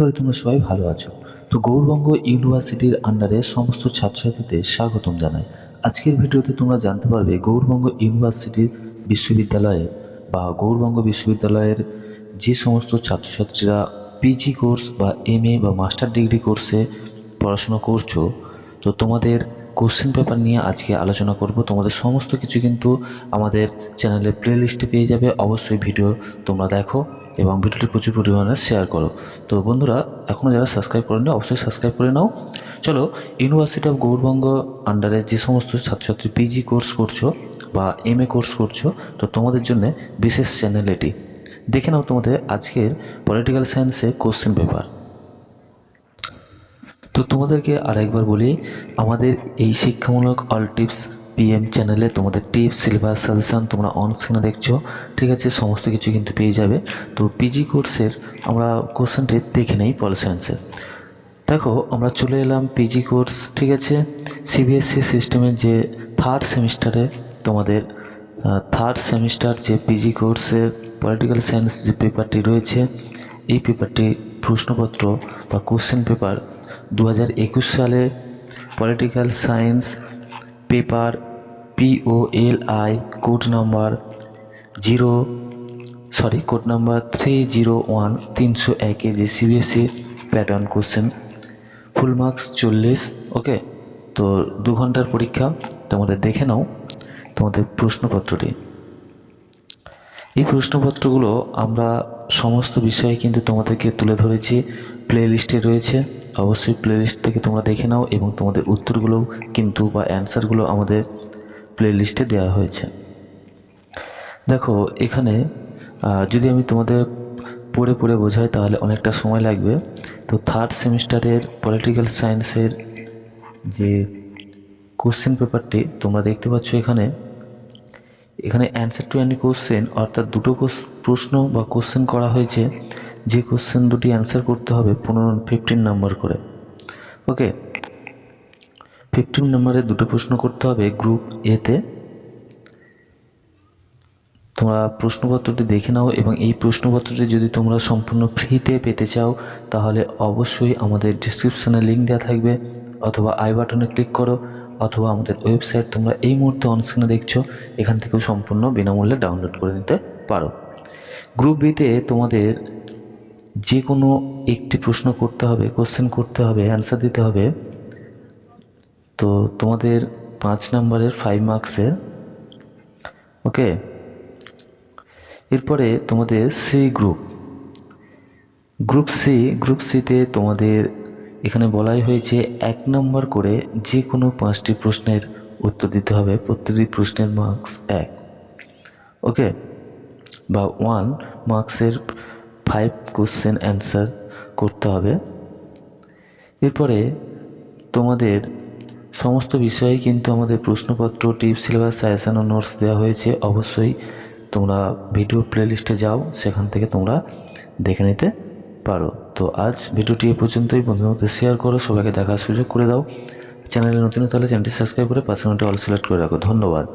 করি তোমরা সবাই ভালো আছো। তো গৌরবঙ্গ ইউনিভার্সিটির আন্ডারে সমস্ত ছাত্রছাত্রীদের স্বাগতম জানাই। আজকের ভিডিওতে তোমরা জানতে পারবে গৌরবঙ্গ ইউনিভার্সিটির বিশ্ববিদ্যালয়ে বা গৌরবঙ্গ বিশ্ববিদ্যালয়ের যে সমস্ত ছাত্রছাত্রীরা পিজি কোর্স বা এম বা মাস্টার ডিগ্রি কোর্সে পড়াশোনা করছ, তো তোমাদের কোশ্চেন পেপার নিয়ে আজকে আলোচনা করব। তোমাদের সমস্ত কিছু কিন্তু আমাদের চ্যানেলের প্লেলিস্টে পেয়ে যাবে। অবশ্যই ভিডিও তোমরা দেখো এবং ভিডিওটি প্রচুর পরিমাণে শেয়ার করো। তো বন্ধুরা এখনও যারা সাবস্ক্রাইব করেনি অবশ্যই সাবস্ক্রাইব করে নাও। চলো ইউনিভার্সিটি অফ গৌরবঙ্গ আন্ডারে যে সমস্ত ছাত্রছাত্রী পিজি কোর্স করছ বা এম কোর্স করছ, তো তোমাদের জন্য বিশেষ চ্যানেল এটি। দেখে নাও তোমাদের আজকের পলিটিক্যাল সায়েন্সে কোশ্চেন পেপার তো তোমাদেরকে আরেকবার বলি, আমাদের এই শিক্ষামূলক অল টিপস পিএম চ্যানেলে তোমাদের টিপস সিলেবাস সাজেশন তোমরা অন স্ক্রিনে দেখছ। ঠিক আছে, সমস্ত কিছু কিন্তু পেয়ে যাবে। তো পিজি কোর্সের আমরা কোশ্চেনটি দেখে নেই পল সায়েন্সের দেখো, আমরা চলে এলাম পিজি কোর্স ঠিক আছে? সিবিএসসি সিস্টেমের যে থার্ড সেমিস্টারে তোমাদের থার্ড সেমিস্টার যে পিজি কোর্সের পলিটিক্যাল সায়েন্স যে পেপারটি রয়েছে, এই পেপারটি প্রশ্নপত্র বা কোশ্চেন পেপার দু হাজার একুশ সালে political science paper POL I code number zero sorry code number three zero one তিনশো একে যে CBSC pattern question full marks চল্লিশ ওকে তো দু ঘণ্টার পরীক্ষা, তোমাদের দেখে নাও তোমাদের প্রশ্নপত্রটি। এই প্রশ্নপত্রগুলো আমরা সমস্ত বিষয়ে কিন্তু তোমাদেরকে তুলে ধরেছি প্লে লিস্টে রয়েছে। অবশ্যই প্লে লিস্ট থেকে তোমরা দেখে নাও এবং তোমাদের উত্তরগুলোও কিন্তু বা অ্যান্সারগুলো আমাদের প্লে লিস্টে দেওয়া হয়েছে। দেখো, এখানে যদি আমি তোমাদের পড়ে পড়ে বোঝাই তাহলে অনেকটা সময় লাগবে। তো থার্ড সেমিস্টারের পলিটিক্যাল সায়েন্সের যে কোশ্চেন পেপারটি তোমরা দেখতে পাচ্ছ এখানে। এখানে অ্যান্সার টু অ্যানি কোশ্চেন অর্থাৎ দুটো প্রশ্ন বা কোশ্চেন করা হয়েছে। যে কোশ্চেন দুটি অ্যান্সার করতে হবে পনেরো ফিফটিন নাম্বার করে। ওকে ফিফটিন নাম্বারে দুটো প্রশ্ন করতে হবে গ্রুপ এতে তোমরা প্রশ্নপত্রটি দেখে নাও এবং এই প্রশ্নপত্রটি যদি তোমরা সম্পূর্ণ ফ্রিতে পেতে চাও, তাহলে অবশ্যই আমাদের ডিসক্রিপশানে লিঙ্ক দেওয়া থাকবে অথবা আই বাটনে ক্লিক করো অথবা আমাদের ওয়েবসাইট তোমরা এই মুহূর্তে অনস্ক্রিনে দেখছ, এখান থেকেও সম্পূর্ণ বিনামূল্যে ডাউনলোড করে নিতে পারো। গ্রুপ বিতে তোমাদের যে কোনো একটি প্রশ্ন করতে হবে কোশ্চেন করতে হবে অ্যান্সার দিতে হবে। তো তোমাদের পাঁচ নাম্বারের ফাইভ মার্কসের ওকে এরপরে তোমাদের C group group C group সিতে তোমাদের এখানে বলাই হয়েছে এক নম্বর করে যে কোনো পাঁচটি প্রশ্নের উত্তর দিতে হবে, প্রতিটি প্রশ্নের মার্কস এক ওকে বা ওয়ান মার্কসের ফাইভ কোশ্চেন অ্যান্সার করতে হবে। এরপরে তোমাদের সমস্ত বিষয়ে কিন্তু আমাদের প্রশ্নপত্র টিপস সিলেবাস সাজেশন ও নোটস দেওয়া হয়েছে। অবশ্যই তোমরা ভিডিও প্লেলিস্টে যাও, সেখান থেকে তোমরা দেখে নিতে পারো। তো আজ ভিডিওটি এ পর্যন্তই। বন্ধুদের মধ্যে শেয়ার করো, সবাইকে দেখার সুযোগ করে দাও। চ্যানেলে নতুন হলে চ্যানেলটি সাবস্ক্রাইব করে পাশে অল সিলেক্ট করে রাখো। ধন্যবাদ।